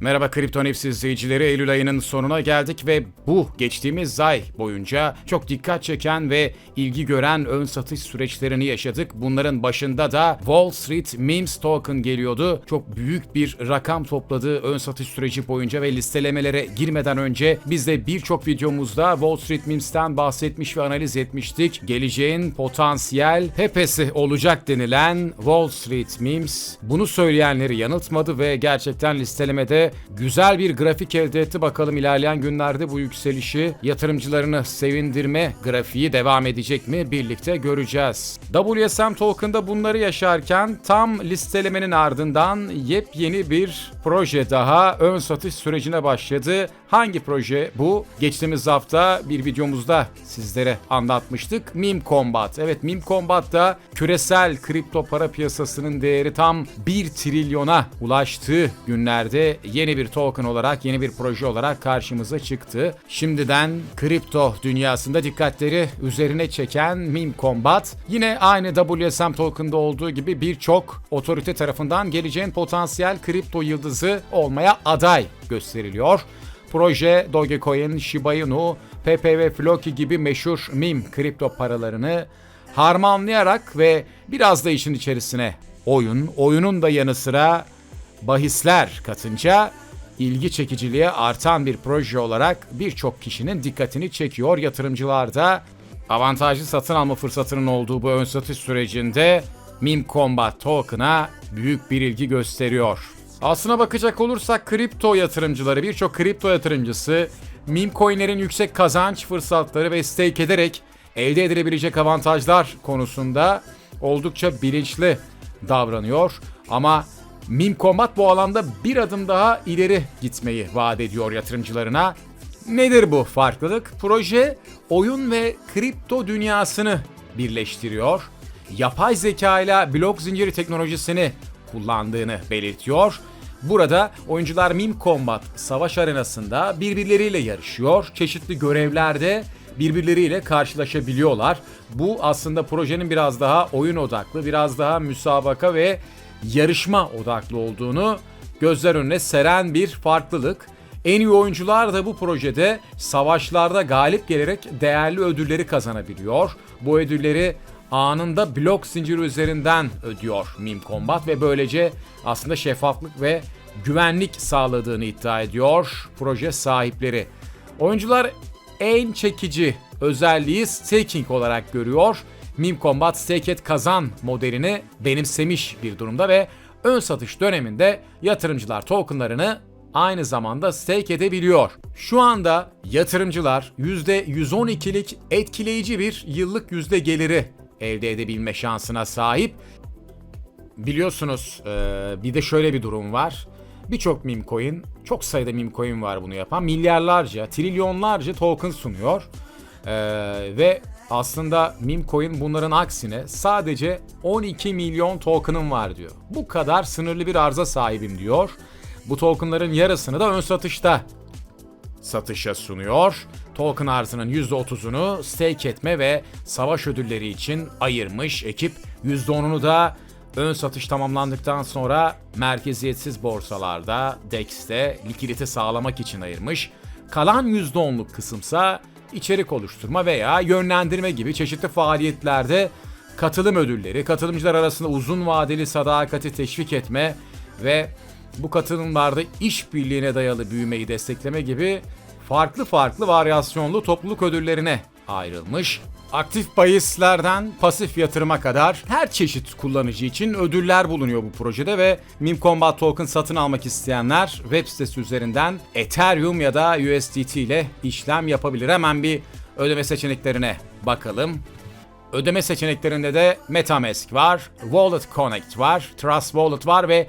Merhaba Kripto News izleyicileri. Eylül ayının sonuna geldik ve bu geçtiğimiz ay boyunca çok dikkat çeken ve ilgi gören ön satış süreçlerini yaşadık. Bunların başında da Wall Street Memes Token geliyordu. Çok büyük bir rakam topladığı ön satış süreci boyunca ve listelemelere girmeden önce biz de birçok videomuzda Wall Street Memes'ten bahsetmiş ve analiz etmiştik. Geleceğin potansiyel hepesi olacak denilen Wall Street Memes bunu söyleyenleri yanıltmadı ve gerçekten listelemede güzel bir grafik elde etti. Bakalım ilerleyen günlerde bu yükselişi yatırımcılarını sevindirme grafiği devam edecek mi birlikte göreceğiz. WSM Token'da bunları yaşarken tam listelemenin ardından yepyeni bir proje daha ön satış sürecine başladı. Hangi proje bu? Geçtiğimiz hafta bir videomuzda sizlere anlatmıştık. Meme Combat. Evet Meme Combat'ta küresel kripto para piyasasının değeri tam 1 trilyona ulaştığı günlerde yeni bir token olarak, yeni bir proje olarak karşımıza çıktı. Şimdiden kripto dünyasında dikkatleri üzerine çeken Meme Combat yine aynı WSM token'da olduğu gibi birçok otorite tarafından geleceğin potansiyel kripto yıldızı olmaya aday gösteriliyor. Proje Dogecoin, Shiba Inu, Pepe ve Floki gibi meşhur meme kripto paralarını harmanlayarak ve biraz da işin içerisine oyun, oyunun da yanı sıra bahisler katınca ilgi çekiciliğe artan bir proje olarak birçok kişinin dikkatini çekiyor. Yatırımcılar da avantajlı satın alma fırsatının olduğu bu ön satış sürecinde Meme Combat Token'a büyük bir ilgi gösteriyor. Aslına bakacak olursak kripto yatırımcıları, birçok kripto yatırımcısı meme coinlerin yüksek kazanç fırsatları ve stake ederek elde edilebilecek avantajlar konusunda oldukça bilinçli davranıyor. Ama Meme Combat bu alanda bir adım daha ileri gitmeyi vaat ediyor yatırımcılarına. Nedir bu farklılık? Proje oyun ve kripto dünyasını birleştiriyor. Yapay zeka ile blok zinciri teknolojisini kullandığını belirtiyor. Burada oyuncular Meme Combat savaş arenasında birbirleriyle yarışıyor. Çeşitli görevlerde birbirleriyle karşılaşabiliyorlar. Bu aslında projenin biraz daha oyun odaklı, biraz daha müsabaka ve yarışma odaklı olduğunu gözler önüne seren bir farklılık. En iyi oyuncular da bu projede savaşlarda galip gelerek değerli ödülleri kazanabiliyor. Bu ödülleri anında blok zinciri üzerinden ödüyor Meme Combat ve böylece aslında şeffaflık ve güvenlik sağladığını iddia ediyor proje sahipleri. Oyuncular en çekici özelliği staking olarak görüyor. Meme Combat Stake kazan modelini benimsemiş bir durumda ve ön satış döneminde yatırımcılar tokenlarını aynı zamanda stake edebiliyor. Şu anda yatırımcılar %112'lik etkileyici bir yıllık yüzde geliri elde edebilme şansına sahip. Biliyorsunuz e, bir de şöyle bir durum var. Birçok meme coin, çok sayıda meme coin var bunu yapan. Milyarlarca, trilyonlarca token sunuyor. E, ve aslında meme coin bunların aksine sadece 12 milyon token'ım var diyor. Bu kadar sınırlı bir arıza sahibim diyor. Bu tokenların yarısını da ön satışta satışa sunuyor. Token arzının %30'unu stake etme ve savaş ödülleri için ayırmış ekip. %10'unu da ön satış tamamlandıktan sonra merkeziyetsiz borsalarda, DEX'te likidite sağlamak için ayırmış. Kalan %10'luk kısımsa içerik oluşturma veya yönlendirme gibi çeşitli faaliyetlerde katılım ödülleri, katılımcılar arasında uzun vadeli sadakati teşvik etme ve bu katılımlarda işbirliğine dayalı büyümeyi destekleme gibi farklı farklı varyasyonlu topluluk ödüllerine ayrılmış. Aktif bahislerden pasif yatırıma kadar her çeşit kullanıcı için ödüller bulunuyor bu projede ve Meme Combat Token satın almak isteyenler web sitesi üzerinden Ethereum ya da USDT ile işlem yapabilir. Hemen bir ödeme seçeneklerine bakalım. Ödeme seçeneklerinde de MetaMask var, Wallet Connect var, Trust Wallet var ve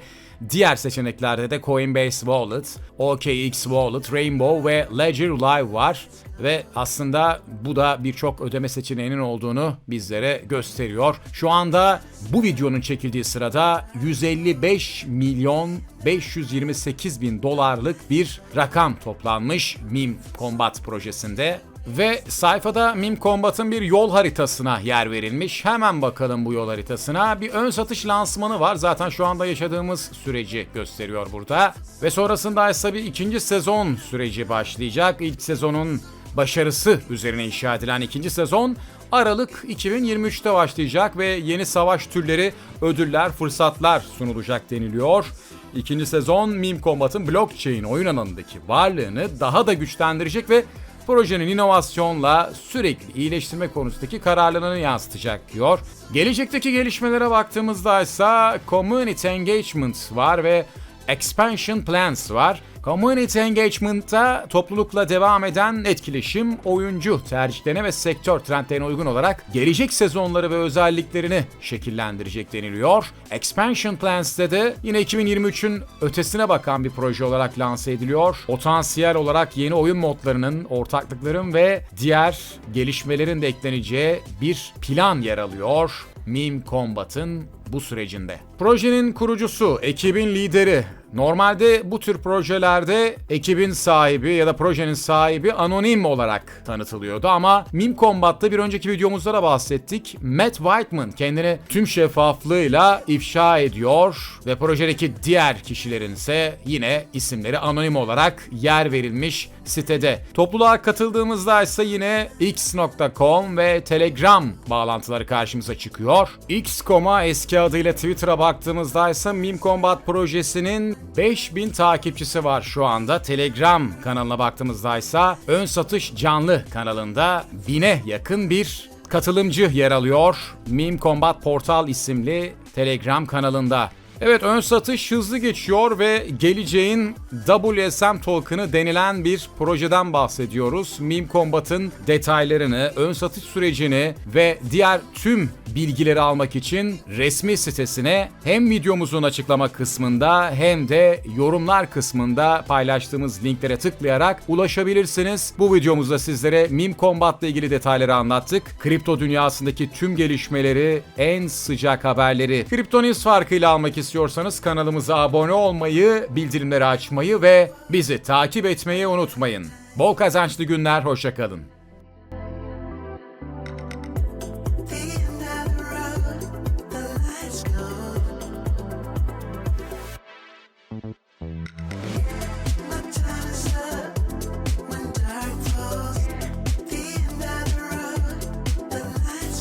diğer seçeneklerde de Coinbase Wallet, OKX Wallet, Rainbow ve Ledger Live var. Ve aslında bu da birçok ödeme seçeneğinin olduğunu bizlere gösteriyor. Şu anda bu videonun çekildiği sırada 155 milyon 528 bin dolarlık bir rakam toplanmış Meme Combat projesinde. Ve sayfada Meme Combat'ın bir yol haritasına yer verilmiş. Hemen bakalım bu yol haritasına. Bir ön satış lansmanı var. Zaten şu anda yaşadığımız süreci gösteriyor burada. Ve sonrasında ise bir ikinci sezon süreci başlayacak. İlk sezonun başarısı üzerine inşa edilen ikinci sezon Aralık 2023'te başlayacak ve yeni savaş türleri, ödüller, fırsatlar sunulacak deniliyor. İkinci sezon Meme Combat'ın blockchain oyun alanındaki varlığını daha da güçlendirecek ve projenin inovasyonla sürekli iyileştirme konusundaki kararlılığını yansıtacak diyor. Gelecekteki gelişmelere baktığımızda ise Community Engagement var ve Expansion Plans var. Community Engagement'ta toplulukla devam eden etkileşim, oyuncu tercihlerine ve sektör trendlerine uygun olarak gelecek sezonları ve özelliklerini şekillendirecek deniliyor. Expansion Plans'te de yine 2023'ün ötesine bakan bir proje olarak lanse ediliyor. Potansiyel olarak yeni oyun modlarının, ortaklıkların ve diğer gelişmelerin de ekleneceği bir plan yer alıyor. Meme Combat'ın bu sürecinde. Projenin kurucusu, ekibin lideri. Normalde bu tür projelerde ekibin sahibi ya da projenin sahibi anonim olarak tanıtılıyordu ama Meme Combat'ta bir önceki videomuzda da bahsettik. Matt Whiteman kendini tüm şeffaflığıyla ifşa ediyor ve projedeki diğer kişilerin ise yine isimleri anonim olarak yer verilmiş sitede. Topluluğa katıldığımızda ise yine x.com ve Telegram bağlantıları karşımıza çıkıyor. X.com'a eski adıyla Twitter'a baktığımızda ise Meme Combat projesinin 5000 takipçisi var şu anda. Telegram kanalına baktığımızda ise ön satış canlı kanalında 1000'e yakın bir katılımcı yer alıyor. Meme Combat Portal isimli Telegram kanalında. Evet ön satış hızlı geçiyor ve geleceğin WSM token'ı denilen bir projeden bahsediyoruz. Meme Combat'ın detaylarını, ön satış sürecini ve diğer tüm bilgileri almak için resmi sitesine hem videomuzun açıklama kısmında hem de yorumlar kısmında paylaştığımız linklere tıklayarak ulaşabilirsiniz. Bu videomuzda sizlere Meme Combat'la ilgili detayları anlattık. Kripto dünyasındaki tüm gelişmeleri, en sıcak haberleri Kripto News farkıyla almak istiyorsanız kanalımıza abone olmayı, bildirimleri açmayı ve bizi takip etmeyi unutmayın. Bol kazançlı günler, hoşçakalın.